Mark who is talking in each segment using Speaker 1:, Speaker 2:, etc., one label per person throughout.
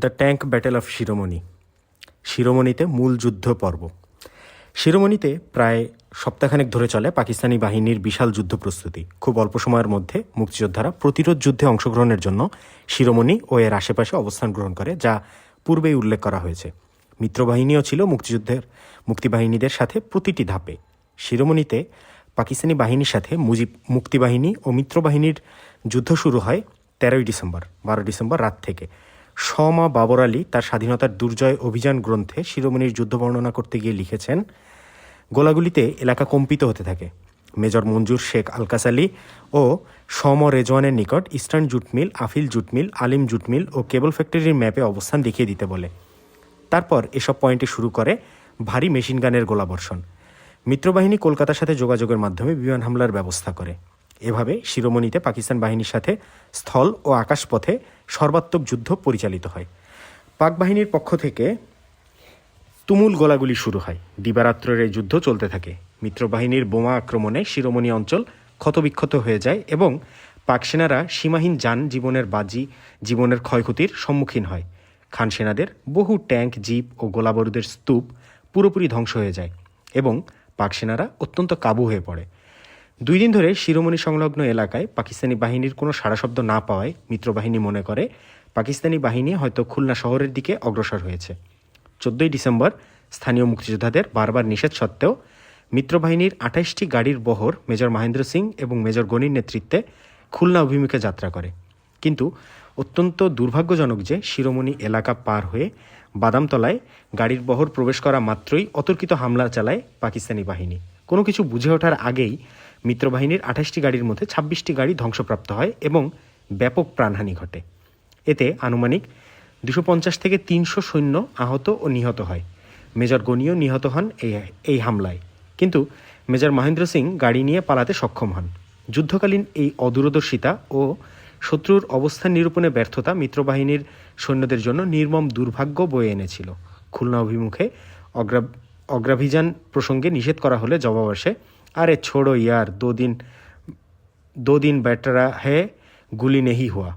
Speaker 1: The tank battle of Shiromoni. শিরোমণিতে মূল যুদ্ধ পর্ব। শিরোমণিতে প্রায় সপ্তাহখানেক ধরে চলে পাকিস্তানি বাহিনীর বিশাল যুদ্ধ প্রস্তুতি। খুব অল্প সময়ের মধ্যে মুক্তিযোদ্ধারা প্রতিরোধ যুদ্ধে অংশগ্রহণের জন্য শিরোমণি ও এর আশেপাশে অবস্থান গ্রহণ করে, যা পূর্বেই উল্লেখ করা হয়েছে। মিত্রবাহিনীও ছিল মুক্তিযুদ্ধের, মুক্তিবাহিনীদের সাথে প্রতিটি ধাপে। শিরোমণিতে পাকিস্তানি বাহিনীর সাথে মুজিব, মুক্তিবাহিনী ও মিত্রবাহিনীর যুদ্ধ শুরু হয় তেরোই ডিসেম্বর বারো ডিসেম্বর রাত থেকে। শমা বাবর আলী তার স্বাধীনতার দুর্জয় অভিযান গ্রন্থে শিরোমণির যুদ্ধ বর্ণনা করতে গিয়ে লিখেছেন, গোলাগুলিতে এলাকা কম্পিত হতে থাকে। মেজর মঞ্জুর শেখ আলকাস আলী ও সম রেজওয়ানের নিকট eastern jute mill Afil jute mill, Alim jute mill ও কেবল ফ্যাক্টরির ম্যাপে অবস্থান দেখিয়ে দিতে বলে। তারপর এসব পয়েন্টে শুরু করে ভারী মেশিন গানের গোলাবর্ষণ। মিত্রবাহিনী কলকাতার সাথে যোগাযোগের মাধ্যমে বিমান হামলার ব্যবস্থা করে। এভাবে শিরোমণিতে পাকিস্তান বাহিনীর সাথে স্থল ও আকাশপথে সর্বাত্মক যুদ্ধ পরিচালিত হয়। পাক বাহিনীর পক্ষ থেকে তুমুল গোলাগুলি শুরু হয়। দিবারাত্রের এই যুদ্ধ চলতে থাকে। মিত্রবাহিনীর বোমা আক্রমণে শিরোমণি অঞ্চল ক্ষতবিক্ষত হয়ে যায় এবং পাক সেনারা সীমাহীন যান জীবনের বাজি, জীবনের ক্ষয়ক্ষতির সম্মুখীন হয়। খান সেনাদের বহু ট্যাঙ্ক, জিপ ও গোলাবারুদের স্তূপ পুরোপুরি ধ্বংস হয়ে যায় এবং পাক সেনারা অত্যন্ত কাবু হয়ে পড়ে। দুই দিন ধরে শিরোমণি সংলগ্ন এলাকায় পাকিস্তানি বাহিনীর কোনো সাড়া শব্দ না পাওয়ায় মিত্রবাহিনী মনে করে পাকিস্তানি বাহিনী হয়তো খুলনা শহরের দিকে অগ্রসর হয়েছে। চোদ্দই ডিসেম্বর স্থানীয় মুক্তিযোদ্ধাদের বারবার নিষেধ সত্ত্বেও মিত্রবাহিনীর আঠাইশটি গাড়ির বহর মেজর মহেন্দ্র সিং এবং মেজর গনির নেতৃত্বে খুলনা অভিমুখে যাত্রা করে। কিন্তু অত্যন্ত দুর্ভাগ্যজনক যে শিরোমণি এলাকা পার হয়ে বাদামতলায় গাড়ির বহর প্রবেশ করা মাত্রই অতর্কিত হামলা চালায় পাকিস্তানি বাহিনী। কোনো কিছু বুঝে ওঠার আগেই মিত্রবাহিনীর আঠাশটি গাড়ির মধ্যে ছাব্বিশটি গাড়ি ধ্বংসপ্রাপ্ত হয় এবং ব্যাপক প্রাণহানি ঘটে। এতে আনুমানিক দুশো পঞ্চাশ থেকে তিনশো সৈন্য আহত ও নিহত হয়। মেজর গনিও নিহত হন এই এই হামলায়। কিন্তু মেজর মহেন্দ্র সিং গাড়ি নিয়ে পালাতে সক্ষম হন। যুদ্ধকালীন এই অদূরদর্শিতা ও শত্রুর অবস্থান নিরূপণে ব্যর্থতা মিত্রবাহিনীর সৈন্যদের জন্য নির্মম দুর্ভাগ্য বয়ে এনেছিল। খুলনা অভিমুখে অগ্রা অগ্রাভিযান প্রসঙ্গে নিষেধ করা হলে জবাব আসে আরে ছোড়ো ইয়ার দো দিন দো দিন ব্যাটারা হে গুলি নেহি হুয়া।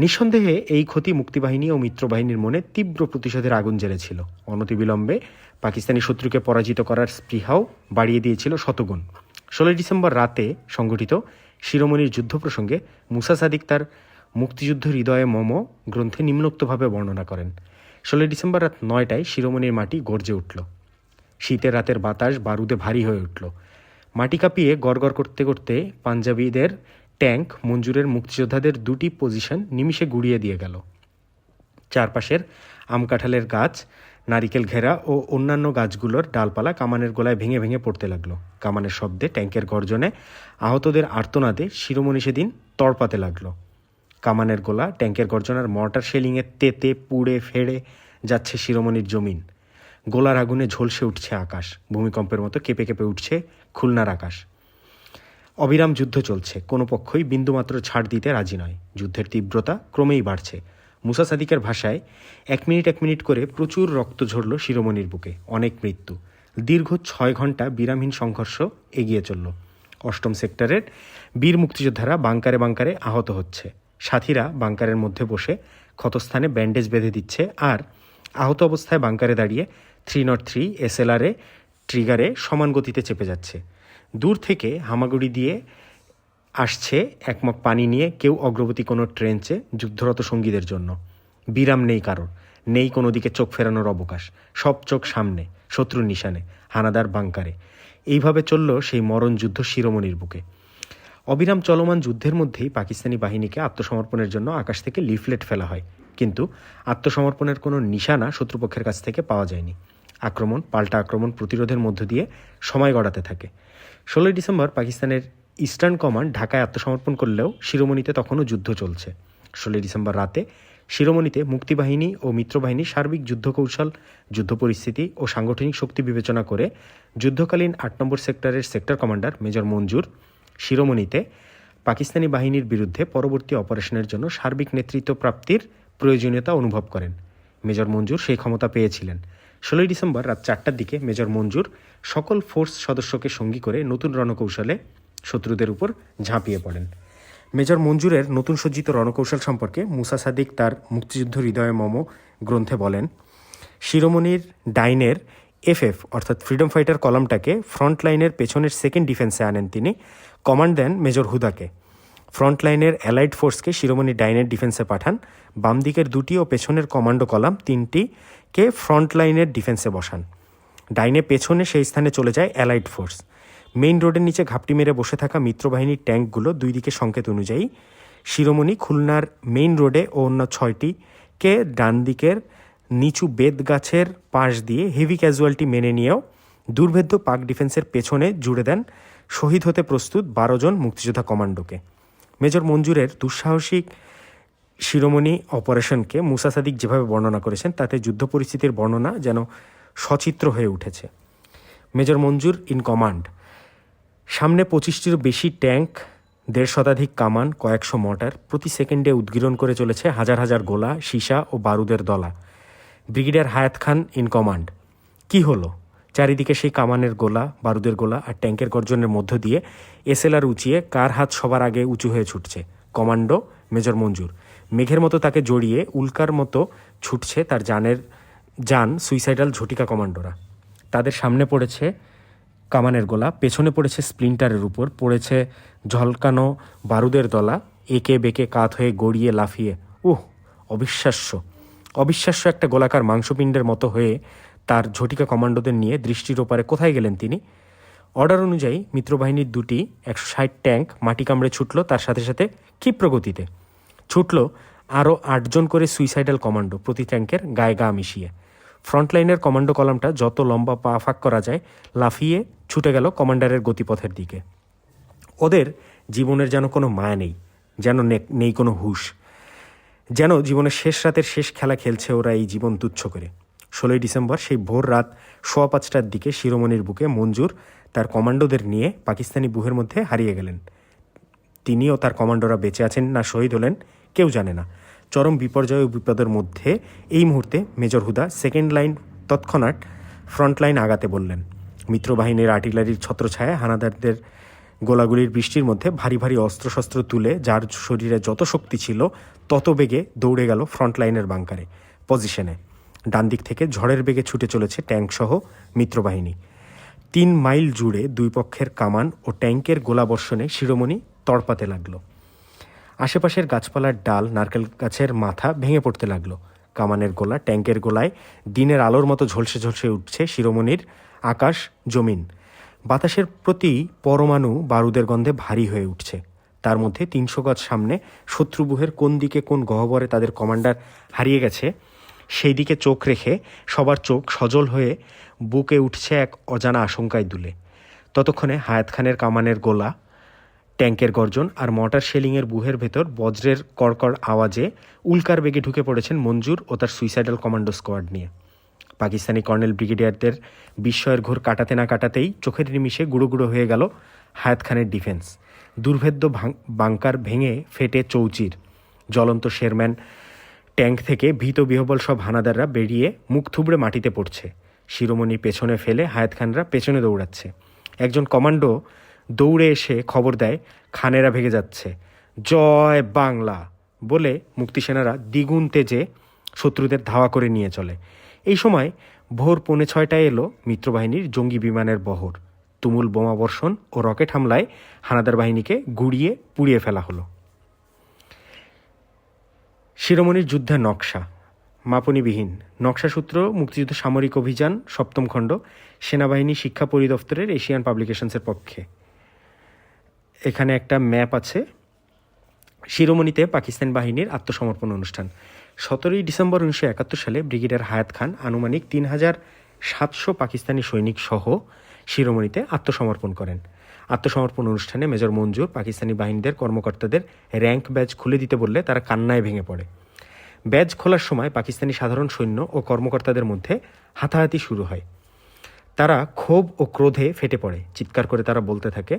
Speaker 1: নিঃসন্দেহে এই ক্ষতি মুক্তিবাহিনী ও মিত্রবাহিনীর মনে তীব্র প্রতিশোধের আগুন জ্বেলেছিল। অনতিবিলম্বে পাকিস্তানি শত্রুকে পরাজিত করার স্পৃহাও বাড়িয়ে দিয়েছিল শতগুণ। ষোলোই ডিসেম্বর রাতে সংগঠিত শিরোমণির যুদ্ধ প্রসঙ্গে মুসা সাদিক তার মুক্তিযুদ্ধ হৃদয়ে মম গ্রন্থে নিম্নোক্তভাবে বর্ণনা করেন। ষোলোই ডিসেম্বর রাত নয়টায় শিরোমণির মাটি গর্জে উঠল। শীতের রাতের বাতাস বারুদে ভারী হয়ে উঠল। মাটি কাঁপিয়ে গড়গড় করতে করতে পাঞ্জাবিদের ট্যাঙ্ক মঞ্জুরের মুক্তিযোদ্ধাদের দুটি পজিশন নিমিষে গুড়িয়ে দিয়ে গেল। চারপাশের আম কাঁঠালের গাছ, নারিকেল ঘেরা ও অন্যান্য গাছগুলোর ডালপালা কামানের গোলায় ভেঙে ভেঙে পড়তে লাগল। কামানের শব্দে ট্যাঙ্কের গর্জনে আহতদের আর্তনাদে শিরোমণি সেদিন তড়পাতে লাগল। কামানের গোলা ট্যাঙ্কের গর্জনার মর্টার শেলিংয়ে তেতে, পুড়ে, ফেড়ে যাচ্ছে শিরোমণির জমিন। গোলার আগুনে ঝলসে উঠছে আকাশ। ভূমিকম্পের মতো কেঁপে কেঁপে উঠছে খুলনার আকাশ। অবিরাম যুদ্ধ চলছে। কোনো পক্ষই বিন্দুমাত্র ছাড় দিতে রাজি নয়। যুদ্ধের তীব্রতা ক্রমেই বাড়ছে। মুসা সাদিকের ভাষায় এক মিনিট এক মিনিট করে প্রচুর রক্ত ঝরল শিরোমণির বুকে। অনেক মৃত্যু। দীর্ঘ ছয় ঘণ্টা বিরামহীন সংঘর্ষ এগিয়ে চলল। অষ্টম সেক্টরের বীর মুক্তিযোদ্ধারা বাংকারে বাংকারে আহত হচ্ছে। সাথীরা বাংকারের মধ্যে বসে ক্ষতস্থানে ব্যান্ডেজ বেঁধে দিচ্ছে আর আহত অবস্থায় বাংকারে দাঁড়িয়ে থ্রি নট থ্রি এসএলআরে ট্রিগারে সমান গতিতে চেপে যাচ্ছে। দূর থেকে হামাগুড়ি দিয়ে আসছে একমগ পানি নিয়ে কেউ অগ্রগতি কোনো ট্রেঞ্চে যুদ্ধরত সঙ্গীদের জন্য। বিরাম নেই কারোর। নেই কোনো দিকে চোখ ফেরানোর অবকাশ। সব চোখ সামনে, শত্রুর নিশানে, হানাদার বাংকারে। এইভাবে চলল সেই মরণ যুদ্ধ শিরোমণির বুকে। অবিরাম চলমান যুদ্ধের মধ্যেই পাকিস্তানি বাহিনীকে আত্মসমর্পণের জন্য আকাশ থেকে লিফলেট ফেলা হয়। কিন্তু আত্মসমর্পণের কোনো নিশানা শত্রুপক্ষের কাছ থেকে পাওয়া যায়নি। আক্রমণ, পাল্টা আক্রমণ প্রতিরোধের মধ্য দিয়ে সময় গড়াতে থাকে। ষোলোই ডিসেম্বর পাকিস্তানের ইস্টার্ন কমান্ড ঢাকায় আত্মসমর্পণ করলেও শিরোমণিতে তখনও যুদ্ধ চলছে। ষোলোই ডিসেম্বর রাতে শিরোমণিতে মুক্তিবাহিনী ও মিত্রবাহিনীর সার্বিক যুদ্ধ কৌশল যুদ্ধ পরিস্থিতি ও সাংগঠনিক শক্তি বিবেচনা করে যুদ্ধকালীন আট নম্বর সেক্টরের সেক্টর কমান্ডার মেজর মঞ্জুর শিরোমণিতে পাকিস্তানি বাহিনীর বিরুদ্ধে পরবর্তী অপারেশনের জন্য সার্বিক নেতৃত্ব প্রাপ্তির প্রয়োজনীয়তা অনুভব করেন। মেজর মঞ্জুর সেই ক্ষমতা পেয়েছিলেন। ষোলোই ডিসেম্বর রাত চারটার দিকে মেজর মঞ্জুর সকল ফোর্স সদস্যকে সঙ্গী করে নতুন রণকৌশলে শত্রুদের উপর ঝাঁপিয়ে পড়েন। মেজর মঞ্জুরের নতুন সজ্জিত রণকৌশল সম্পর্কে মুসা সাদিক তার মুক্তিযুদ্ধ হৃদয় মম গ্রন্থে বলেন, শিরোমণির ডাইনের এফএফ অর্থাৎ ফ্রিডম ফাইটার কলামটাকে ফ্রন্ট লাইনের পেছনের সেকেন্ড ডিফেন্সে আনেন তিনি, কমান্ড দেন মেজর হুদাকে। ফ্রন্ট লাইনের অ্যালাইড ফোর্সকে শিরোমণি ডাইনের ডিফেন্সে পাঠান। বাম দিকের দুটি ও পেছনের কমান্ডো কলাম তিনটিকে ফ্রন্ট লাইনের ডিফেন্সে বসান। ডাইনে পেছনে সেই স্থানে চলে যায় অ্যালাইড ফোর্স। মেইন রোডের নিচে ঘাপটি মেরে বসে থাকা মিত্রবাহিনীর ট্যাঙ্কগুলো দুই দিকে সংকেত অনুযায়ী শিরোমণি খুলনার মেইন রোডে ও অন্য ছয়টিকে ডান দিকের নিচু বেদ গাছের পাশ দিয়ে হেভি ক্যাজুয়ালিটি মেনে নিয়েও দুর্ভেদ্য পাক ডিফেন্সের পেছনে জুড়ে দেন শহীদ হতে প্রস্তুত বারো জন মুক্তিযোদ্ধা কমান্ডোকে। মেজর মঞ্জুরের দুঃসাহসিক শিরোমণি অপারেশনকে মুসা সাদিক যেভাবে বর্ণনা করেছেন, তাতে যুদ্ধ পরিস্থিতির বর্ণনা যেন সচিত্র হয়ে উঠেছে। Major Manzur in command. সামনে পঁচিশটিরও বেশি ট্যাঙ্ক, দেড় শতাধিক কামান, কয়েকশো মর্টার প্রতি সেকেন্ডে উদ্গীরণ করে চলেছে হাজার হাজার গোলা, সীসা ও বারুদের দলা। ব্রিগেডিয়ার হায়াত খান ইন কমান্ড। কি হলো? চারিদিকে সেই কামানের গোলা, বারুদের গোলা আর ট্যাঙ্কের গর্জনের মধ্য দিয়ে এসএলআর উঁচিয়ে কার হাত সবার আগে উঁচু হয়ে ছুটছে? Commando major Manzur. মেঘের মতো তাকে জড়িয়ে উল্কার মতো ছুটছে তার জানের যান সুইসাইডাল ঝটিকা কমান্ডোরা। তাদের সামনে পড়েছে কামানের গোলা, পেছনে পড়েছে স্প্লিন্টারের উপর, পড়েছে ঝলকানো বারুদের দলা, একে বেঁকে কাত হয়ে গড়িয়ে লাফিয়ে। উহ, অবিশ্বাস্য। অবিশ্বাস্য একটা গোলাকার মাংসপিণ্ডের মতো হয়ে তার ঝটিকা কমান্ডোদের নিয়ে দৃষ্টির ওপারে কোথায় গেলেন তিনি? অর্ডার অনুযায়ী, মিত্রবাহিনীর দুটি একশো ষাট ট্যাঙ্ক মাটি কামড়ে ছুটল, তার সাথে সাথে ক্ষিপ্র গতিতে ছুটল আরও আটজন করে সুইসাইডাল কমান্ডো, প্রতি ট্যাঙ্কের গায়ে গা মিশিয়ে। ফ্রন্টলাইনের কমান্ডো কলামটা যত লম্বা পা ফাঁক করা যায়, লাফিয়ে ছুটে গেল কমান্ডারের গতিপথের দিকে। ওদের জীবনের যেন কোনো মায়া নেই, যেন নেই কোনো হুশ। যেন জীবনের শেষ রাতের শেষ খেলা খেলছে ওরা এই জীবন তুচ্ছ করে। ষোলোই ডিসেম্বর সেই ভোর রাত সোয়া পাঁচটার দিকে শিরোমণির বুকে মঞ্জুর তার কমান্ডোদের নিয়ে পাকিস্তানি বুহের মধ্যে হারিয়ে গেলেন। তিনি ও তার কমান্ডোরা বেঁচে আছেন না শহীদ হলেন, কেউ জানে না। চরম বিপর্যয় ও বিপদের মধ্যে এই মুহূর্তে মেজর হুদা সেকেন্ড লাইন তৎক্ষণাৎ ফ্রন্ট লাইন আগাতে বললেন। মিত্রবাহিনীর আর্টিলারির ছত্রছায়া হানাদারদের গোলাগুলির বৃষ্টির মধ্যে ভারী ভারী অস্ত্রশস্ত্র তুলে যার শরীরে যত শক্তি ছিল, তত বেগে দৌড়ে গেল ফ্রন্ট লাইনের বাংকারে পজিশনে ডান দিক থেকে ঝড়ের বেগে ছুটে চলেছে ট্যাঙ্কসহ মিত্রবাহিনী। তিন মাইল জুড়ে দুই পক্ষের কামান ও ট্যাঙ্কের গোলাবর্ষণে শিরোমণি তড়পাতে লাগল। আশেপাশের গাছপালার ডাল, নারকেল গাছের মাথা ভেঙে পড়তে লাগল। কামানের গোলা ট্যাঙ্কের গোলায় দিনের আলোর মতো ঝলসে ঝলসে উঠছে শিরোমণির আকাশ জমিন। বাতাসের প্রতি পরমাণু বারুদের গন্ধে ভারী হয়ে উঠছে। তার মধ্যে তিনশো গজ সামনে শত্রুবুহের কোন দিকে কোন গহ্বরে তাদের কমান্ডার হারিয়ে গেছে, সেই দিকে চোখ রেখে সবার চোখ সজল হয়ে বুকে উঠছে এক অজানা আশঙ্কায় দুলে। ততক্ষণে হায়াত খানের কামানের গোলা ট্যাঙ্কের গর্জন আর মর্টার শেলিংয়ের বুহের ভেতর বজ্রের কড়কড় আওয়াজে উল্কার বেগে ঢুকে পড়েছেন মঞ্জুর ও তার সুইসাইডাল কমান্ডো স্কোয়াড নিয়ে। পাকিস্তানি কর্নেল ব্রিগেডিয়ারদের বিস্ময়ের ঘোর কাটাতে না কাটাতেই চোখের নিমিষে গুঁড়ো গুঁড়ো হয়ে গেল হায়াত খানের ডিফেন্স। দুর্ভেদ্য বাংকার ভেঙে ফেটে চৌচির। জ্বলন্ত শেরম্যান ট্যাঙ্ক থেকে ভীত বিহবল সব হানাদাররা বেরিয়ে মুখ থুবড়ে মাটিতে পড়ছে। শিরোমণি পেছনে ফেলে হায়াত খানরা পেছনে দৌড়াচ্ছে। একজন কমান্ডো দৌড়ে এসে খবর দেয়, খানেরা ভেঙে যাচ্ছে। জয় বাংলা বলে মুক্তিসেনারা দ্বিগুণ তেজে শত্রুদের ধাওয়া করে নিয়ে চলে। এই সময় ভোর পৌনে ছয়টায় এলো মিত্রবাহিনীর জঙ্গি বিমানের বহর। তুমুল বোমাবর্ষণ ও রকেট হামলায় হানাদার বাহিনীকে গুড়িয়ে পুড়িয়ে ফেলা হলো। শিরোমণির যুদ্ধের নকশা। মাপনীবিহীন। নকশাসূত্র মুক্তিযুদ্ধ সামরিক অভিযান, সপ্তম খণ্ড, সেনাবাহিনী শিক্ষা পরিদপ্তরের এশিয়ান পাবলিকেশনসের পক্ষে। এখানে একটা ম্যাপ আছে। শিরোমণিতে পাকিস্তান বাহিনীর আত্মসমর্পণ অনুষ্ঠান। সতেরোই ডিসেম্বর উনিশশো একাত্তর সালে ব্রিগেডিয়ার হায়াত খান আনুমানিক তিন হাজার সাতশো পাকিস্তানি সৈনিক সহ শিরোমণিতে আত্মসমর্পণ করেন। আত্মসমর্পণ অনুষ্ঠানে মেজর মঞ্জুর পাকিস্তানি বাহিনীদের কর্মকর্তাদের র্যাঙ্ক ব্যাজ খুলে দিতে বললে তারা কান্নায় ভেঙে পড়ে। ব্যাজ খোলার সময় পাকিস্তানি সাধারণ সৈন্য ও কর্মকর্তাদের মধ্যে হাতাহাতি শুরু হয়। তারা ক্ষোভ ও ক্রোধে ফেটে পড়ে। চিৎকার করে তারা বলতে থাকে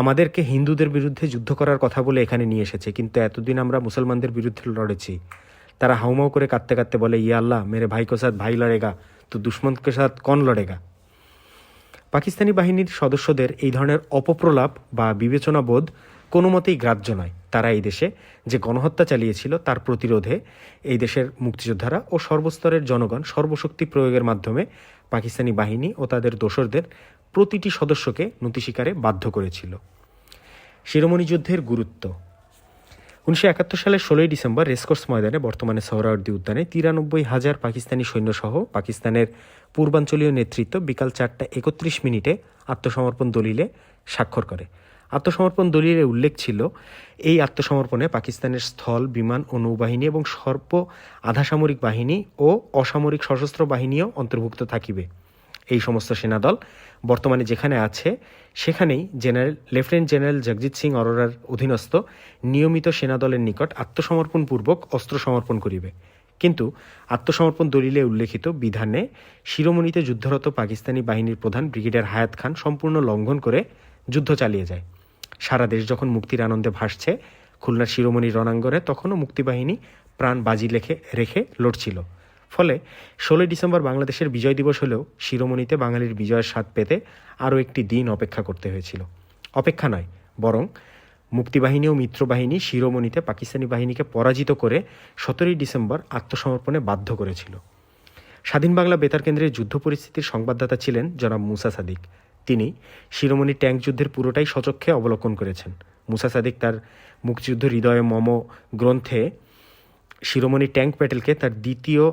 Speaker 1: আমাদেরকে হিন্দুদের বিরুদ্ধে যুদ্ধ করার কথা বলে এখানে নিয়ে এসেছে, কিন্তু এতদিন আমরা মুসলমানদের বিরুদ্ধে লড়েছি। তারা হাউমাউ করে কাঁদতে কাঁদতে বলে, ইয়া আল্লাহ, মেরে ভাইকে সাথ ভাই লড়েগা তো দুশ্মনকে সাথ কন লড়েগা? পাকিস্তানি বাহিনীর সদস্যদের এই ধরনের অপপ্রলাপ বা বিবেচনাবোধ কোনো মতেই গ্রাহ্য নয়। তারা এই দেশে যে গণহত্যা চালিয়েছিল তার প্রতিরোধে এই দেশের মুক্তিযোদ্ধারা ও সর্বস্তরের জনগণ সর্বশক্তি প্রয়োগের মাধ্যমে পাকিস্তানি বাহিনী ও তাদের দোসরদের প্রতিটি সদস্যকে নতি স্বীকারে বাধ্য করেছিল। শিরোমণি যুদ্ধের গুরুত্ব। উনিশশো একাত্তর সালের ষোলোই ডিসেম্বর রেসকোর্স ময়দানে বর্তমানে সোহরাওয়ার্দী উদ্যানে তিরানব্বই হাজার পাকিস্তানি সৈন্যসহ পাকিস্তানের পূর্বাঞ্চলীয় নেতৃত্ব বিকাল চারটা একত্রিশ মিনিটে আত্মসমর্পণ দলিলে স্বাক্ষর করে। আত্মসমর্পণ দলিলে উল্লেখ ছিল, এই আত্মসমর্পণে পাকিস্তানের স্থল, বিমান ও নৌবাহিনী এবং সর্ব আধাসামরিক বাহিনী ও অসামরিক সশস্ত্র বাহিনীও অন্তর্ভুক্ত থাকিবে। এই সমস্ত সেনাদল বর্তমানে যেখানে আছে, সেখানেই general, lieutenant general Jagjit Singh অরোরার অধীনস্থ নিয়মিত সেনাদলের নিকট আত্মসমর্পণপূর্বক অস্ত্র সমর্পণ করিবে। কিন্তু আত্মসমর্পণ দলিলে উল্লেখিত বিধানে শিরোমণিতে যুদ্ধরত পাকিস্তানি বাহিনীর প্রধান ব্রিগেডিয়ার হায়াত খান সম্পূর্ণ লঙ্ঘন করে যুদ্ধ চালিয়ে যায়। সারা দেশ যখন মুক্তির আনন্দে ভাসছে, খুলনার শিরোমণি রণাঙ্গনে তখনও মুক্তিবাহিনী প্রাণ বাজি লেখে, রেখে লড়ছিল। ফলে ষোলোই ডিসেম্বর বাংলাদেশের বিজয় দিবস হলেও শিরোমণিতে বাঙালির বিজয়ের স্বাদ পেতে আরও একটি দিন অপেক্ষা করতে হয়েছিল। অপেক্ষা নয়, বরং মুক্তিবাহিনী ও মিত্রবাহিনী শিরোমণিতে পাকিস্তানি বাহিনীকে পরাজিত করে সতেরোই ডিসেম্বর আত্মসমর্পণে বাধ্য করেছিল। স্বাধীন বাংলা বেতার কেন্দ্রের যুদ্ধ পরিস্থিতির সংবাদদাতা ছিলেন জনাব মুসা সাদিক। তিনি শিরোমণি ট্যাঙ্ক যুদ্ধের পুরোটাই সচক্ষে অবলোকন করেছেন। মুসা সাদিক তার মুক্তিযুদ্ধ হৃদয়ে মম গ্রন্থে শিরোমণি ট্যাঙ্ক প্যাটেলকে তার দ্বিতীয়,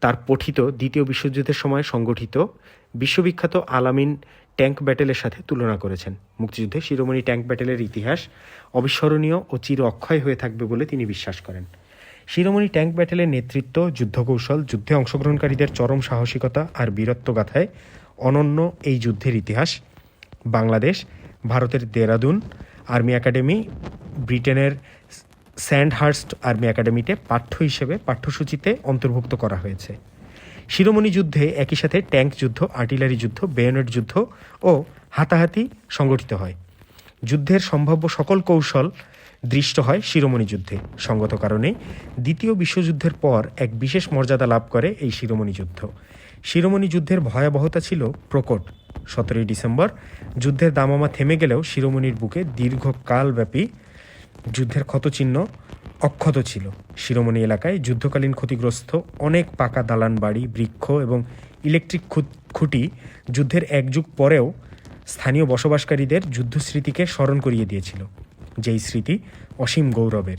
Speaker 1: তার পঠিত দ্বিতীয় বিশ্বযুদ্ধের সময় সংগঠিত বিশ্ববিখ্যাত আলামিন ট্যাঙ্ক ব্যাটেলের সাথে তুলনা করেছেন। মুক্তিযুদ্ধে শিরোমণি ট্যাঙ্ক ব্যাটেলের ইতিহাস অবিস্মরণীয় ও চির অক্ষয় হয়ে থাকবে বলে তিনি বিশ্বাস করেন। শিরোমণি ট্যাঙ্ক ব্যাটেলের নেতৃত্ব, যুদ্ধকৌশল, যুদ্ধে অংশগ্রহণকারীদের চরম সাহসিকতা আর বীরত্বগাথায় অনন্য এই যুদ্ধের ইতিহাস। বাংলাদেশ, ভারতের দেরাদুন, আর্মি একাডেমি, ব্রিটেনের স্যান্ডহার্স্ট আর্মি একাডেমিতে পাঠ্য হিসেবে পাঠ্যসূচিতে অন্তর্ভুক্ত করা হয়েছে। শিরোমণি যুদ্ধে একই সাথে ট্যাঙ্ক যুদ্ধ, আর্টিলারি যুদ্ধ বেয়নেট যুদ্ধ ও হাতাহাতি সংগঠিত হয়। যুদ্ধের সম্ভাব্য সকল কৌশল দৃষ্ট হয় শিরোমণি যুদ্ধে। সঙ্গত কারণে দ্বিতীয় বিশ্বযুদ্ধের পর এক বিশেষ মর্যাদা লাভ করে এই শিরোমণি যুদ্ধ। শিরোমণি যুদ্ধের ভয়াবহতা ছিল প্রকট। সতেরোই ডিসেম্বর, যুদ্ধের দামামা থেমে গেলেও শিরোমণির বুকে দীর্ঘকালব্যাপী যুদ্ধের ক্ষতচিহ্ন অক্ষত ছিল। শিরোমণি এলাকায় যুদ্ধকালীন ক্ষতিগ্রস্ত অনেক পাকা দালান বাড়ি, বৃক্ষ এবং ইলেকট্রিক খুঁটি যুদ্ধের এক যুগ পরেও স্থানীয় বসবাসকারীদের যুদ্ধস্মৃতিকে স্মরণ করিয়ে দিয়েছিল। যেই স্মৃতি অসীম গৌরবের।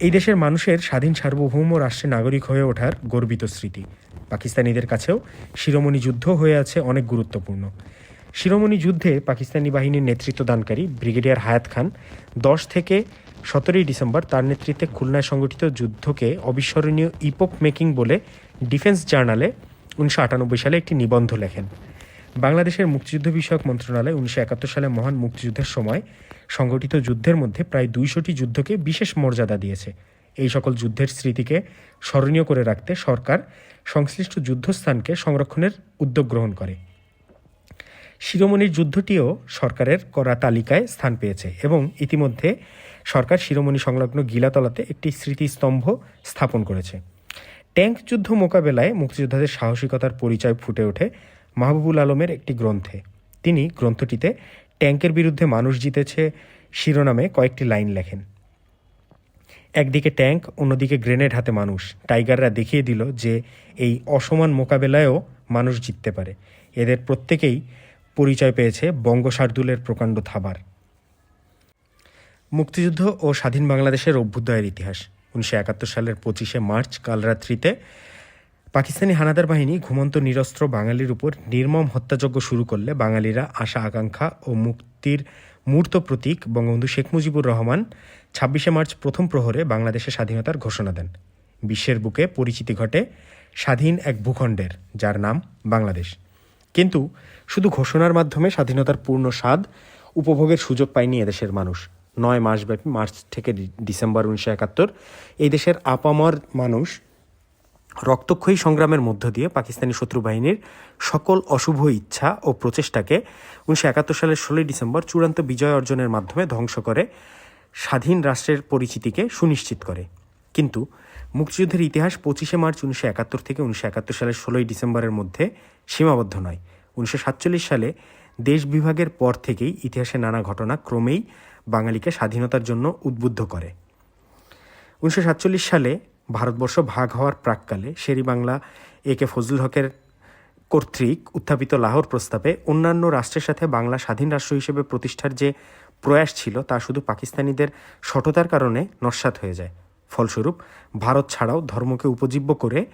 Speaker 1: এই দেশের মানুষের স্বাধীন সার্বভৌম রাষ্ট্রের নাগরিক হয়ে ওঠার গর্বিত স্মৃতি। পাকিস্তানিদের কাছেও শিরোমণি যুদ্ধ হয়ে আছে অনেক গুরুত্বপূর্ণ। শিরোমণি যুদ্ধে পাকিস্তানি বাহিনীর নেতৃত্ব দানকারী ব্রিগেডিয়ার হায়াত খান দশ থেকে সতেরোই ডিসেম্বর তার নেতৃত্বে খুলনায় সংগঠিত যুদ্ধকে অবিস্মরণীয় ইপক মেকিং বলে ডিফেন্স জার্নালে উনিশশো আটানব্বই সালে একটি নিবন্ধ লেখেন। বাংলাদেশের মুক্তিযুদ্ধ বিষয়ক মন্ত্রণালয় উনিশশো একাত্তর সালে মহান মুক্তিযুদ্ধের সময় সংগঠিত যুদ্ধের মধ্যে প্রায় দুইশোটি যুদ্ধকে বিশেষ মর্যাদা দিয়েছে। এই সকল যুদ্ধের স্মৃতিকে স্মরণীয় করে রাখতে সরকার সংশ্লিষ্ট যুদ্ধস্থানকে সংরক্ষণের উদ্যোগ গ্রহণ করে। শিরোমণির যুদ্ধটিও সরকারের করা তালিকায় স্থান পেয়েছে এবং ইতিমধ্যে সরকার শিরোমণি সংলগ্ন গিলাতলাতে একটি স্মৃতিস্তম্ভ স্থাপন করেছে। ট্যাঙ্ক যুদ্ধ মোকাবেলায় মুক্তিযোদ্ধাদের সাহসিকতার পরিচয় ফুটে ওঠে মাহবুবুল আলমের একটি গ্রন্থে। তিনি গ্রন্থটিতে ট্যাঙ্কের বিরুদ্ধে মানুষ জিতেছে শিরোনামে কয়েকটি লাইন লেখেন। একদিকে ট্যাঙ্ক, অন্যদিকে গ্রেনেড হাতে মানুষ। টাইগাররা দেখিয়ে দিল যে এই অসমান মোকাবেলায়ও মানুষ জিততে পারে। এদের প্রত্যেকেই পরিচয় পেয়েছে বঙ্গ শার্দুলের প্রকাণ্ড থাবার। মুক্তিযুদ্ধ ও স্বাধীন বাংলাদেশের অভ্যুদয়ের ইতিহাস। উনিশশো একাত্তর সালের পঁচিশে মার্চ, কালরাত্রিতে পাকিস্তানি হানাদার বাহিনী ঘুমন্ত নিরস্ত্র বাঙালির উপর নির্মম হত্যাযজ্ঞ শুরু করলে বাঙালিরা আশা, আকাঙ্ক্ষা ও মুক্তির মূর্ত প্রতীক বঙ্গবন্ধু শেখ মুজিবুর রহমান ছাব্বিশে মার্চ প্রথম প্রহরে বাংলাদেশের স্বাধীনতার ঘোষণা দেন। বিশ্বের বুকে পরিচিতি ঘটে স্বাধীন এক ভূখণ্ডের, যার নাম বাংলাদেশ। কিন্তু শুধু ঘোষণার মাধ্যমে স্বাধীনতার পূর্ণ স্বাদ উপভোগের সুযোগ পায়নি এদেশের মানুষ। নয় মাসব্যাপী মার্চ থেকে ডিসেম্বর উনিশশো একাত্তর এই দেশের আপামর মানুষ রক্তক্ষয়ী সংগ্রামের মধ্য দিয়ে পাকিস্তানি শত্রু বাহিনীর সকল অশুভ ইচ্ছা ও প্রচেষ্টাকে উনিশশো একাত্তর সালের ষোলোই ডিসেম্বর চূড়ান্ত বিজয় অর্জনের মাধ্যমে ধ্বংস করে স্বাধীন রাষ্ট্রের পরিচিতিকে সুনিশ্চিত করে। কিন্তু মুক্তিযুদ্ধের ইতিহাস পঁচিশে মার্চ উনিশশো একাত্তর থেকে উনিশশো একাত্তর সালের ষোলোই ডিসেম্বরের মধ্যে সীমাবদ্ধ নয়। উনিশশো সাতচল্লিশ সালে দেশ বিভাগের পর থেকেই ইতিহাসে নানা ঘটনা ক্রমেই বাঙালিকে স্বাধীনতার জন্য উদ্বুদ্ধ করে। উনিশশো সাতচল্লিশ সালে ভারতবর্ষ ভাগ হওয়ার প্রাককালে শেরি বাংলা, এ কে ফজলুল হকের কর্তৃক উত্থাপিত লাহোর প্রস্তাবে অন্যান্য রাষ্ট্রের সাথে বাংলা স্বাধীন রাষ্ট্র হিসেবে প্রতিষ্ঠার যে প্রয়াস ছিল, তা শুধু পাকিস্তানিদের সঠতার কারণে নস্যাৎ হয়ে যায়। ফলস্বরূপ, ভারত ছাড়াও ধর্মকে উপজীব্য করে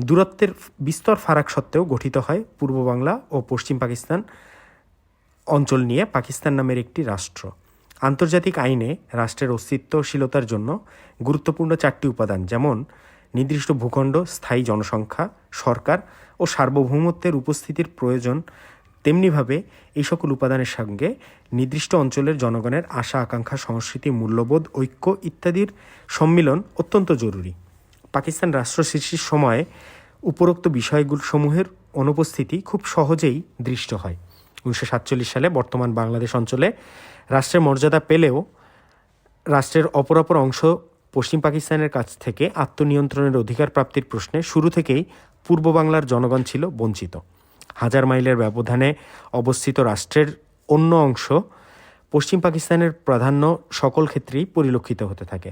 Speaker 1: দূরত্বের বিস্তর ফারাক সত্ত্বেও গঠিত হয় পূর্ব বাংলা ও পশ্চিম পাকিস্তান অঞ্চল নিয়ে পাকিস্তান নামের একটি রাষ্ট্র। আন্তর্জাতিক আইনে রাষ্ট্রের অস্তিত্বশীলতার জন্য গুরুত্বপূর্ণ চারটি উপাদান, যেমন নির্দিষ্ট ভূখণ্ড, স্থায়ী জনসংখ্যা, সরকার ও সার্বভৌমত্বের উপস্থিতির প্রয়োজন, তেমনিভাবে এই সকল উপাদানের সঙ্গে নির্দিষ্ট অঞ্চলের জনগণের আশা, আকাঙ্ক্ষা, সংস্কৃতি, মূল্যবোধ, ঐক্য ইত্যাদির সম্মিলন অত্যন্ত জরুরি। পাকিস্তান রাষ্ট্র সৃষ্টির সময়ে উপরোক্ত বিষয়গুলো সমূহের অনুপস্থিতি খুব সহজেই দৃষ্ট হয়। উনিশশো সাতচল্লিশ সালে বর্তমান বাংলাদেশ অঞ্চলে রাষ্ট্রের মর্যাদা পেলেও রাষ্ট্রের অপর অপর অংশ পশ্চিম পাকিস্তানের কাছ থেকে আত্মনিয়ন্ত্রণের অধিকার প্রাপ্তির প্রশ্নে শুরু থেকেই পূর্ব বাংলার জনগণ ছিল বঞ্চিত। হাজার মাইলের ব্যবধানে অবস্থিত রাষ্ট্রের অন্য অংশ পশ্চিম পাকিস্তানের প্রাধান্য সকল ক্ষেত্রেই পরিলক্ষিত হতে থাকে।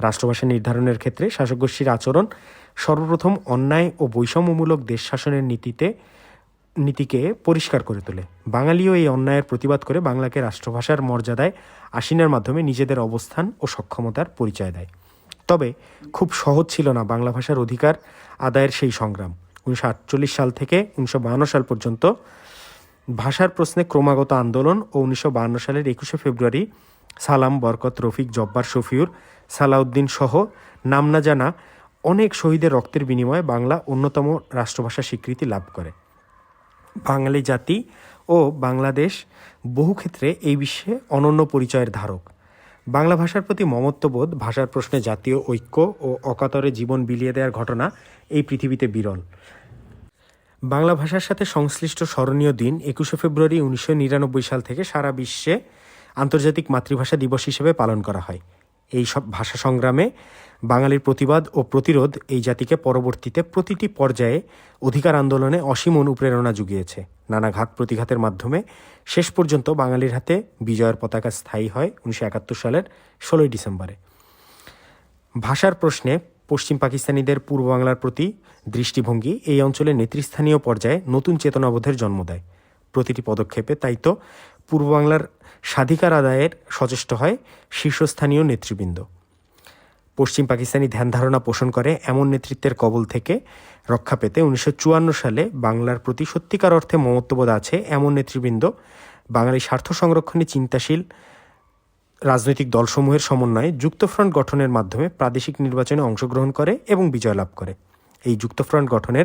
Speaker 1: রাষ্ট্রভাষা নির্ধারণের ক্ষেত্রে শাসকগোষ্ঠীর আচরণ সর্বপ্রথম অন্যায় ও বৈষম্যমূলক দেশ শাসনের নীতিতে নীতিকে পরিষ্কার করে তোলে। বাঙালিও এই অন্যায়ের প্রতিবাদ করে বাংলাকে রাষ্ট্রভাষার মর্যাদায় আসীনের মাধ্যমে নিজেদের অবস্থান ও সক্ষমতার পরিচয় দেয়। তবে খুব সহজ ছিল না বাংলা ভাষার অধিকার আদায়ের সেই সংগ্রাম। উনিশশো আটচল্লিশ সাল থেকে উনিশশো সাল পর্যন্ত ভাষার প্রশ্নে ক্রমাগত আন্দোলন ও উনিশশো সালের একুশে ফেব্রুয়ারি সালাম, বরকত, রফিক, জব্বার, শফিউর, সালাউদ্দিন সহ নাম না জানা অনেক শহীদের রক্তের বিনিময়ে বাংলা অন্যতম রাষ্ট্রভাষা স্বীকৃতি লাভ করে। বাঙালি জাতি ও বাংলাদেশ বহু ক্ষেত্রে এই বিশ্বে অনন্য পরিচয়ের ধারক। বাংলা ভাষার প্রতি মমত্ববোধ, ভাষার প্রশ্নে জাতীয় ঐক্য ও অকাতরে জীবন বিলিয়ে দেওয়ার ঘটনা এই পৃথিবীতে বিরল। বাংলা ভাষার সাথে সংশ্লিষ্ট স্মরণীয় দিন একুশে ফেব্রুয়ারি উনিশশো নিরানব্বই সাল থেকে সারা বিশ্বে আন্তর্জাতিক মাতৃভাষা দিবস হিসেবে পালন করা হয়। এই সব ভাষা সংগ্রামে বাঙালির প্রতিবাদ ও প্রতিরোধ এই জাতিকে পরবর্তীতে প্রতিটি পর্যায়ে অধিকার আন্দোলনে অসীম অনুপ্রেরণা জুগিয়েছে। নানা ঘাত প্রতিঘাতের মাধ্যমে শেষ পর্যন্ত বাঙালির হাতে বিজয়ের পতাকা স্থায়ী হয় উনিশশো একাত্তর সালের ষোলোই ডিসেম্বরে। ভাষার প্রশ্নে পশ্চিম পাকিস্তানিদের পূর্ব বাংলার প্রতি দৃষ্টিভঙ্গি এই অঞ্চলের নেতৃস্থানীয় পর্যায়ে নতুন চেতনাবোধের জন্ম দেয়। প্রতিটি পদক্ষেপে তাই তো পূর্ব বাংলার স্বাধিকার আদায়ের সচেষ্ট হয় শীর্ষস্থানীয় নেতৃবৃন্দ। পশ্চিম পাকিস্তানি ধ্যান ধারণা পোষণ করে এমন নেতৃত্বের কবল থেকে রক্ষা পেতে উনিশশো চুয়ান্ন সালে বাংলার প্রতি সত্যিকার অর্থে মমত্ববোধ আছে এমন নেতৃবৃন্দ বাঙালি স্বার্থ সংরক্ষণে চিন্তাশীল রাজনৈতিক দলসমূহের সমন্বয়ে যুক্তফ্রন্ট গঠনের মাধ্যমে প্রাদেশিক নির্বাচনে অংশগ্রহণ করে এবং বিজয় লাভ করে। এই যুক্তফ্রন্ট গঠনের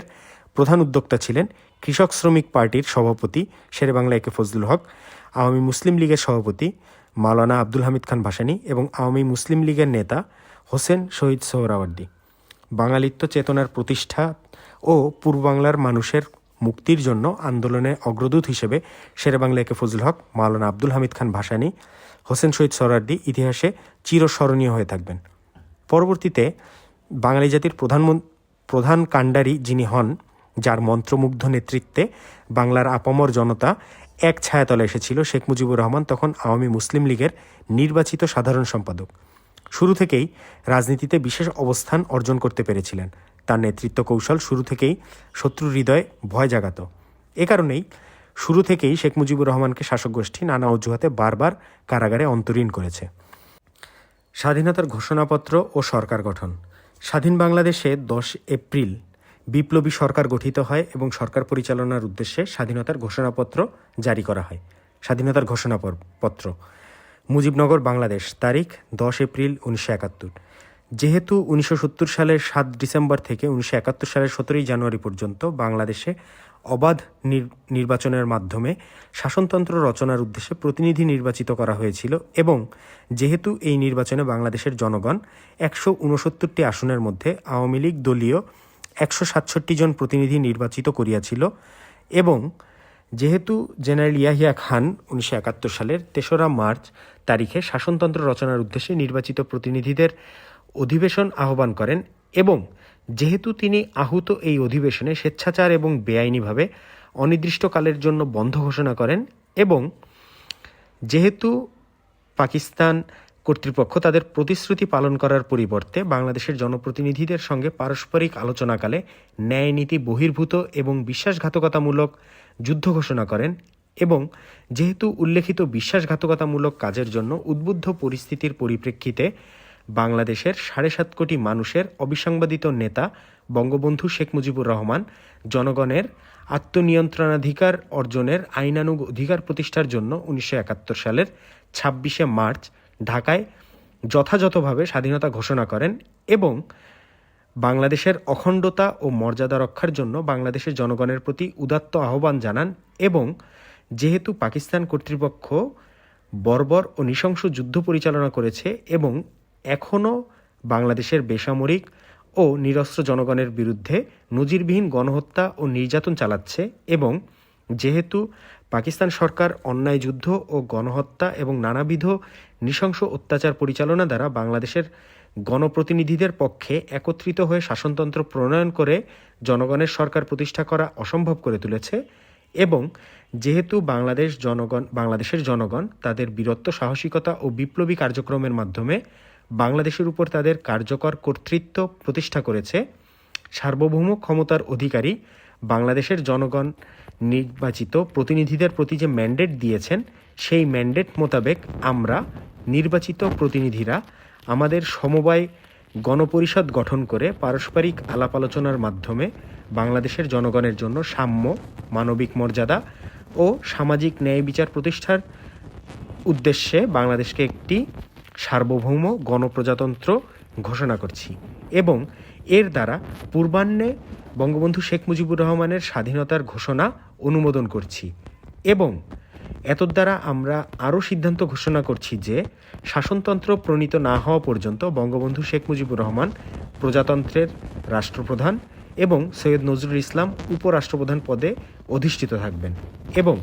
Speaker 1: প্রধান উদ্যোক্তা ছিলেন কৃষক শ্রমিক পার্টির সভাপতি শেরে বাংলা একে ফজলুল হক। আওয়ামী মুসলিম লীগের সভাপতি মাওলানা আব্দুল হামিদ খান ভাসানী এবং আওয়ামী মুসলিম লীগের নেতা হোসেন শহীদ সোহরাওয়ার্দী। বাঙালিত্ব চেতনার প্রতিষ্ঠা ও পূর্ব বাংলার মানুষের মুক্তির জন্য আন্দোলনের অগ্রদূত হিসেবে শেরেবাংলা একে ফজল হক, মাওলানা আব্দুল হামিদ খান ভাসানী, হোসেন শহীদ সোহরাওয়ার্দী ইতিহাসে চিরস্মরণীয় হয়ে থাকবেন। পরবর্তীতে বাঙালি জাতির প্রধান প্রধান কাণ্ডারি যিনি হন, যার মন্ত্রমুগ্ধ নেতৃত্বে বাংলার আপামর জনতা এক ছায়াতলে এসেছিল শেখ মুজিবুর রহমান, তখন আওয়ামী মুসলিম লীগের নির্বাচিত সাধারণ সম্পাদক। শুরু থেকেই রাজনীতিতে বিশেষ অবস্থান অর্জন করতে পেরেছিলেন। তার নেতৃত্ব কৌশল শুরু থেকেই শত্রুর হৃদয়ে ভয় জাগাত। এ কারণেই শুরু থেকেই শেখ মুজিবুর রহমানকে শাসক গোষ্ঠী নানা অজুহাতে বারবার কারাগারে অন্তরীণ করেছে। স্বাধীনতার ঘোষণাপত্র ও সরকার গঠন। স্বাধীন বাংলাদেশে দশ এপ্রিল বিপ্লবী সরকার গঠিত হয় এবং সরকার পরিচালনার উদ্দেশ্যে স্বাধীনতার ঘোষণাপত্র জারি করা হয়। স্বাধীনতার ঘোষণাপত্র মুজিবনগর, বাংলাদেশ, তারিখ, দশ এপ্রিল উনিশশো একাত্তর। যেহেতু উনিশশো সত্তর সালের সাত ডিসেম্বর থেকে উনিশশো একাত্তর সালের সতেরোই জানুয়ারি পর্যন্ত বাংলাদেশে অবাধ নির- নির্বাচনের মাধ্যমে শাসনতন্ত্র রচনার উদ্দেশ্যে প্রতিনিধি নির্বাচিত করা হয়েছিল এবং যেহেতু এই নির্বাচনে বাংলাদেশের জনগণ একশো উনসত্তরটি আসনের মধ্যে আওয়ামী লীগ দলীয় একশো সাতষট্টি জন প্রতিনিধি নির্বাচিত করিয়াছিল এবং যেহেতু জেনারেল ইয়াহিয়া খান উনিশশো একাত্তর সালের তেসরা মার্চ তারিখে শাসনতন্ত্র রচনার উদ্দেশ্যে নির্বাচিত প্রতিনিধিদের অধিবেশন আহ্বান করেন এবং যেহেতু তিনি আহুত এই অধিবেশনে স্বেচ্ছাচার এবং বেআইনিভাবে অনির্দিষ্টকালের জন্য বন্ধ ঘোষণা করেন এবং যেহেতু পাকিস্তান কর্তৃপক্ষ তাদের প্রতিশ্রুতি পালন করার পরিবর্তে বাংলাদেশের জনপ্রতিনিধিদের সঙ্গে পারস্পরিক আলোচনাকালে ন্যায় নীতি বহির্ভূত এবং বিশ্বাসঘাতকতামূলক যুদ্ধ ঘোষণা করেন এবং যেহেতু উল্লেখিত বিশ্বাসঘাতকতামূলক কাজের জন্য উদ্বুদ্ধ পরিস্থিতির পরিপ্রেক্ষিতে বাংলাদেশের সাড়ে সাত কোটি মানুষের অবিসংবাদিত নেতা বঙ্গবন্ধু শেখ মুজিবুর রহমান জনগণের আত্মনিয়ন্ত্রণাধিকার অর্জনের আইনানুগ অধিকার প্রতিষ্ঠার জন্য উনিশশো একাত্তর সালের ছাব্বিশে মার্চ ঢাকায় যথাযথভাবে স্বাধীনতা ঘোষণা করেন এবং বাংলাদেশের অখণ্ডতা ও মর্যাদা রক্ষার জন্য বাংলাদেশের জনগণের প্রতি উদাত্ত আহ্বান জানান এবং যেহেতু পাকিস্তান কর্তৃপক্ষ বর্বর ও নৃশংস যুদ্ধ পরিচালনা করেছে এবং এখনও বাংলাদেশের বেসামরিক ও নিরস্ত্র জনগণের বিরুদ্ধে নজিরবিহীন গণহত্যা ও নির্যাতন চালাচ্ছে এবং যেহেতু পাকিস্তান সরকার অন্যায় যুদ্ধ ও গণহত্যা এবং নানাবিধ নৃশংস অত্যাচার পরিচালনা দ্বারা বাংলাদেশের গণপ্রতিনিধিদের পক্ষে একত্রিত হয়ে শাসনতন্ত্র প্রণয়ন করে জনগণের সরকার প্রতিষ্ঠা করা অসম্ভব করে তুলেছে এবং যেহেতু বাংলাদেশ জনগণ, বাংলাদেশের জনগণ তাদের বীরত্ব, সাহসিকতা ও বিপ্লবী কার্যক্রমের মাধ্যমে বাংলাদেশের উপর তাদের কার্যকর কর্তৃত্ব প্রতিষ্ঠা করেছে, সার্বভৌম ক্ষমতার অধিকারী বাংলাদেশের জনগণ নির্বাচিত প্রতিনিধিদের প্রতি যে ম্যান্ডেট দিয়েছেন, সেই ম্যান্ডেট মোতাবেক আমরা নির্বাচিত প্রতিনিধিরা আমাদের সমবায় গণপরিষদ গঠন করে পারস্পরিক আলাপ আলোচনার মাধ্যমে বাংলাদেশের জনগণের জন্য সাম্য, মানবিক মর্যাদা ও সামাজিক ন্যায় বিচার প্রতিষ্ঠার উদ্দেশ্যে বাংলাদেশকে একটি সার্বভৌম গণপ্রজাতন্ত্র ঘোষণা করছি এবং এর দ্বারা পূর্বাহ্নে বঙ্গবন্ধু শেখ মুজিবুর রহমানের স্বাধীনতার ঘোষণা অনুমোদন করছি এবং এতদ্বারা আমরা আরও সিদ্ধান্ত ঘোষণা করছি যে শাসনতন্ত্র প্রণীত না হওয়া পর্যন্ত বঙ্গবন্ধু শেখ মুজিবুর রহমান প্রজাতন্ত্রের রাষ্ট্রপ্রধান এবং সৈয়দ নজরুল ইসলাম উপরাষ্ট্রপ্রধান পদে অধিষ্ঠিত থাকবেন এবং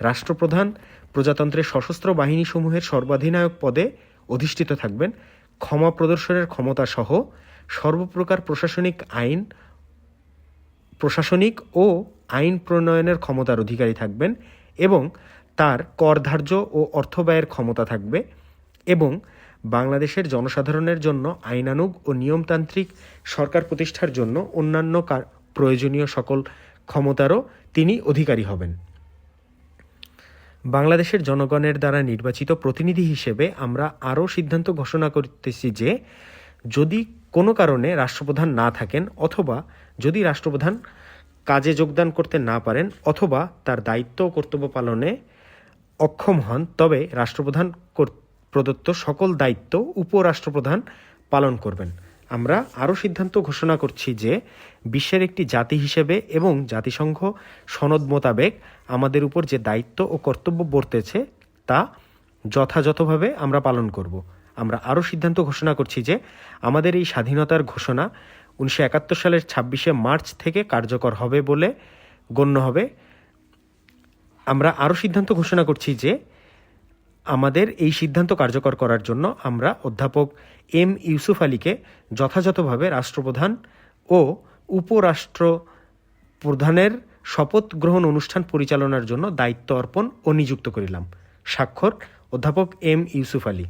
Speaker 1: রাষ্ট্রপ্রধান প্রজাতন্ত্রের সশস্ত্র বাহিনীসমূহের সর্বাধিনায়ক পদে অধিষ্ঠিত থাকবেন, ক্ষমা প্রদর্শনের ক্ষমতা সহ সর্বপ্রকার প্রশাসনিক আইন প্রশাসনিক ও আইন প্রণয়নের ক্ষমতার অধিকারী থাকবেন এবং তার কর ধার্য ও অর্থ ব্যয়ের ক্ষমতা থাকবে এবং বাংলাদেশের জনসাধারণের জন্য আইনানুগ ও নিয়মতান্ত্রিক সরকার প্রতিষ্ঠার জন্য অন্যান্য প্রয়োজনীয় সকল ক্ষমতারও তিনি অধিকারী হবেন। বাংলাদেশের জনগণের দ্বারা নির্বাচিত প্রতিনিধি হিসেবে আমরা আরও সিদ্ধান্ত ঘোষণা করতেছি যে যদি কোনো কারণে রাষ্ট্রপ্রধান না থাকেন অথবা যদি রাষ্ট্রপ্রধান কাজে যোগদান করতে না পারেন অথবা তার দায়িত্ব ও কর্তব্য পালনে অক্ষম হন, তবে রাষ্ট্রপ্রধান প্রদত্ত সকল দায়িত্ব উপরাষ্ট্রপ্রধান পালন করবেন। আমরা আরও সিদ্ধান্ত ঘোষণা করছি যে বিশ্বের একটি জাতি হিসেবে এবং জাতিসংঘ সনদ মোতাবেক আমাদের উপর যে দায়িত্ব ও কর্তব্য বর্তেছে, তা যথাযথভাবে আমরা পালন করব। আমরা আরও সিদ্ধান্ত ঘোষণা করছি যে আমাদের এই স্বাধীনতার ঘোষণা উনিশশো একাত্তর সালের ছাব্বিশে মার্চ থেকে কার্যকর হবে বলে গণ্য হবে। আমরা আরও সিদ্ধান্ত ঘোষণা করছি যে আমাদের এই সিদ্ধান্ত কার্যকর করার জন্য আমরা অধ্যাপক এম ইউসুফ আলীকে যথাযথভাবে রাষ্ট্রপ্রধান ও উপরাষ্ট্র প্রধানের শপথ গ্রহণ অনুষ্ঠান পরিচালনার জন্য দায়িত্ব অর্পণ ও নিযুক্ত করিলাম। স্বাক্ষর অধ্যাপক এম ইউসুফ আলী।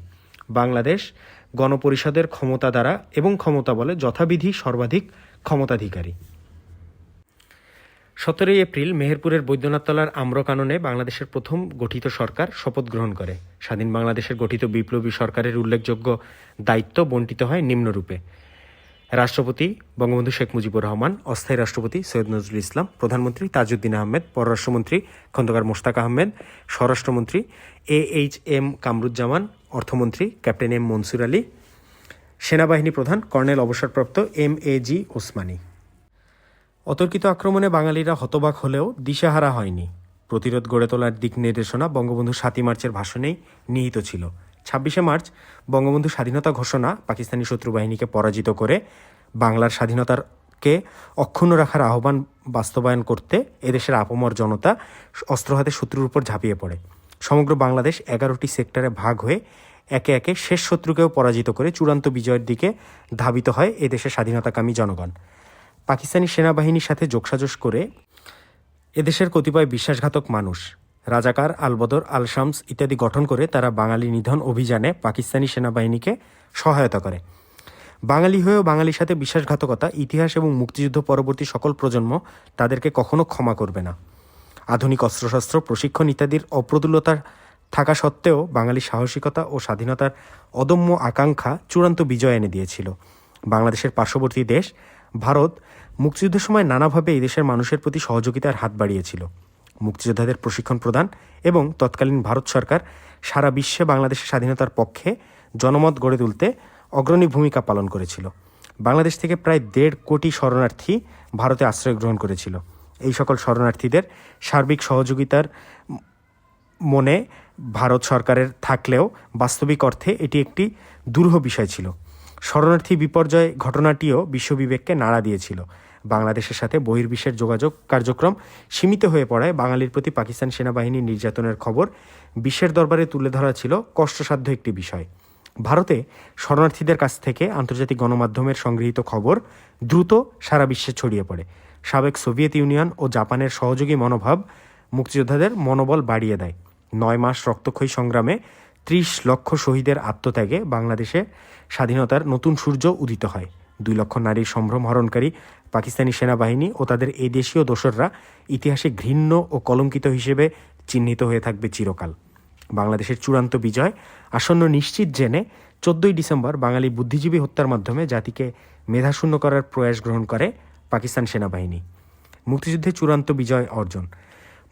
Speaker 1: বাংলাদেশ গণপরিষদের ক্ষমতা দ্বারা এবং ক্ষমতা বলে যথাবিধি সর্বাধিক ক্ষমতাধিকারী। সতেরোই এপ্রিল মেহেরপুরের বৈদ্যনাথতলার আম্রকাননে বাংলাদেশের প্রথম গঠিত সরকার শপথ গ্রহণ করে। স্বাধীন বাংলাদেশের গঠিত বিপ্লবী সরকারের উল্লেখযোগ্য দায়িত্ব বণ্টিত হয় নিম্নরূপে। রাষ্ট্রপতি বঙ্গবন্ধু শেখ মুজিবুর রহমান, অস্থায়ী রাষ্ট্রপতি সৈয়দ নজরুল ইসলাম, প্রধানমন্ত্রী তাজউদ্দিন আহমেদ, পররাষ্ট্রমন্ত্রী খন্দকার মোশতাক আহমেদ, স্বরাষ্ট্রমন্ত্রী এ এইচ এম কামরুজ্জামান অর্থমন্ত্রী ক্যাপ্টেন এম মনসুর আলী, সেনাবাহিনী প্রধান কর্নেল অবসরপ্রাপ্ত এম এ জি ওসমানী। অতর্কিত আক্রমণে বাঙালিরা হতবাক হলেও দিশেহারা হয়নি। প্রতিরোধ গড়ে তোলার দিক নির্দেশনা বঙ্গবন্ধু সাতই মার্চের ভাষণেই নিহিত ছিল। ছাব্বিশে মার্চ বঙ্গবন্ধু স্বাধীনতা ঘোষণা পাকিস্তানি শত্রু বাহিনীকে পরাজিত করে বাংলার স্বাধীনতাকে অক্ষুণ্ণ রাখার আহ্বান বাস্তবায়ন করতে এদেশের আপমর জনতা অস্ত্র হাতে শত্রুর উপর ঝাঁপিয়ে পড়ে। সমগ্র বাংলাদেশ এগারোটি সেক্টরে ভাগ হয়ে একে একে শেষ শত্রুকেও পরাজিত করে চূড়ান্ত বিজয়ের দিকে ধাবিত হয় এদেশের স্বাধীনতাকামী জনগণ। পাকিস্তানি সেনাবাহিনীর সাথে যোগসাজশ করে এদেশের কতিপয় বিশ্বাসঘাতক মানুষ, রাজাকার আলবদর আল শামস ইত্যাদি গঠন করে তারা বাঙালি নিধন অভিযানে পাকিস্তানি সেনাবাহিনীকে সহায়তা করে। বাঙালি হয়েও বাঙালির সাথে বিশ্বাসঘাতকতা, ইতিহাস এবং মুক্তিযুদ্ধ পরবর্তী সকল প্রজন্ম তাদেরকে কখনো ক্ষমা করবে না। আধুনিক অস্ত্রশস্ত্র, প্রশিক্ষণ ইত্যাদির অপ্রতুলতা থাকা সত্ত্বেও বাঙালির সাহসিকতা ও স্বাধীনতার অদম্য আকাঙ্ক্ষা চূড়ান্ত বিজয় এনে দিয়েছিল। বাংলাদেশের পার্শ্ববর্তী দেশ, ভারত, মুক্তিযুদ্ধের সময় নানাভাবে এই দেশের মানুষের প্রতি সহযোগিতার হাত বাড়িয়েছিল। মুক্তিযোদ্ধাদের প্রশিক্ষণ প্রদান এবং তৎকালীন ভারত সরকার সারা বিশ্বে বাংলাদেশের স্বাধীনতার পক্ষে জনমত গড়ে তুলতে অগ্রণী ভূমিকা পালন করেছিল। বাংলাদেশ থেকে প্রায় দেড় কোটি শরণার্থী ভারতে আশ্রয় গ্রহণ করেছিল। এই সকল শরণার্থীদের সার্বিক সহযোগিতার মনে ভারত সরকারের থাকলেও বাস্তবিক অর্থে এটি একটি দুরূহ বিষয় ছিল। শরণার্থী বিপর্যয় ঘটনাটিও বিশ্ববিবেককে নাড়া দিয়েছিল। বাংলাদেশের সাথে বহির্বিশ্বের যোগাযোগ কার্যক্রম সীমিত হয়ে পড়ায় বাঙালির প্রতি পাকিস্তান সেনাবাহিনীর নির্যাতনের খবর বিশ্বের দরবারে তুলে ধরা ছিল কষ্টসাধ্য একটি বিষয়। ভারতে শরণার্থীদের কাছ থেকে আন্তর্জাতিক গণমাধ্যমের সংগৃহীত খবর দ্রুত সারা বিশ্বে ছড়িয়ে পড়ে। সাবেক সোভিয়েত ইউনিয়ন ও জাপানের সহযোগী মনোভাব মুক্তিযোদ্ধাদের মনোবল বাড়িয়ে দেয়। নয় মাস রক্তক্ষয়ী সংগ্রামে ত্রিশ লক্ষ শহীদের আত্মত্যাগে বাংলাদেশে স্বাধীনতার নতুন সূর্য উদিত হয়। দুই লক্ষ নারীর সম্ভ্রম হরণকারী পাকিস্তানি সেনাবাহিনী ও তাদের এই দেশীয় দোসররা ইতিহাসে ঘৃণ্য ও কলঙ্কিত হিসেবে চিহ্নিত হয়ে থাকবে চিরকাল। বাংলাদেশের চূড়ান্ত বিজয় আসন্ন নিশ্চিত জেনে চোদ্দই ডিসেম্বর বাঙালি বুদ্ধিজীবী হত্যার মাধ্যমে জাতিকে মেধাশূন্য করার প্রয়াস গ্রহণ করে পাকিস্তান সেনাবাহিনী। মুক্তিযুদ্ধে চূড়ান্ত বিজয় অর্জন।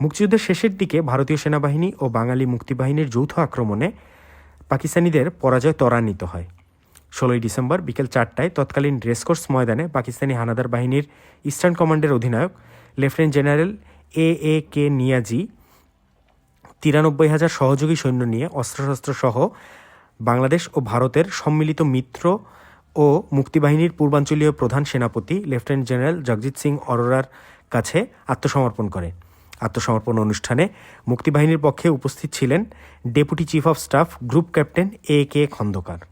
Speaker 1: মুক্তিযুদ্ধের শেষের দিকে ভারতীয় সেনাবাহিনী ও বাঙালি মুক্তিবাহিনীর যৌথ আক্রমণে পাকিস্তানিদের পরাজয় ত্বরান্বিত হয়। ষোলোই ডিসেম্বর বিকেল চারটায় তৎকালীন রেসকোর্স ময়দানে পাকিস্তানি হানাদার বাহিনীর ইস্টার্ন কমান্ডের অধিনায়ক, lieutenant general A A K Niazi, তিরানব্বই হাজার সহযোগী সৈন্য নিয়ে অস্ত্রশস্ত্র সহ বাংলাদেশ ও ভারতের সম্মিলিত মিত্র ও মুক্তিবাহিনীর পূর্বাঞ্চলীয় প্রধান সেনাপতি, লেফটেন্যান্ট জেনারেল জগজিৎ সিং অরোরার কাছে আত্মসমর্পণ করে। আত্মসমর্পণ অনুষ্ঠানে মুক্তিবাহিনীর পক্ষে উপস্থিত ছিলেন deputy chief of staff group captain A K Khandaker.